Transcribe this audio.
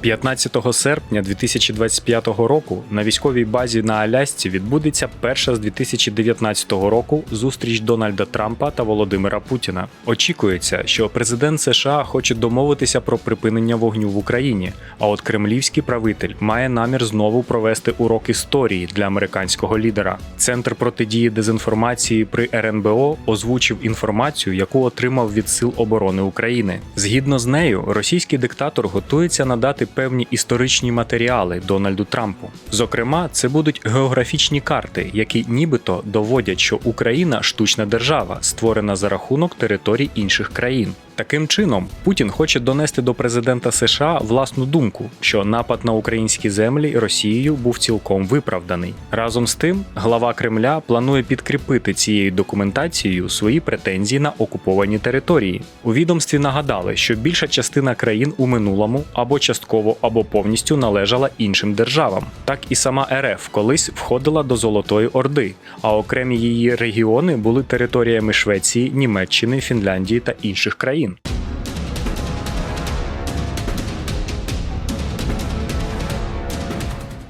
15 серпня 2025 року на військовій базі на Алясці відбудеться перша з 2019 року зустріч Дональда Трампа та Володимира Путіна. Очікується, що президент США хоче домовитися про припинення вогню в Україні. А от кремлівський правитель має намір знову провести урок історії для американського лідера. Центр протидії дезінформації при РНБО озвучив інформацію, яку отримав від Сил оборони України. Згідно з нею, російський диктатор готується надати певні історичні матеріали Дональду Трампу. Зокрема, це будуть географічні карти, які нібито доводять, що Україна штучна держава, створена за рахунок територій інших країн. Таким чином, Путін хоче донести до президента США власну думку, що напад на українські землі Росією був цілком виправданий. Разом з тим, глава Кремля планує підкріпити цією документацією свої претензії на окуповані території. У відомстві нагадали, що більша частина країн у минулому або частково, або повністю належала іншим державам. Так і сама РФ колись входила до Золотої Орди, а окремі її регіони були територіями Швеції, Німеччини, Фінляндії та інших країн.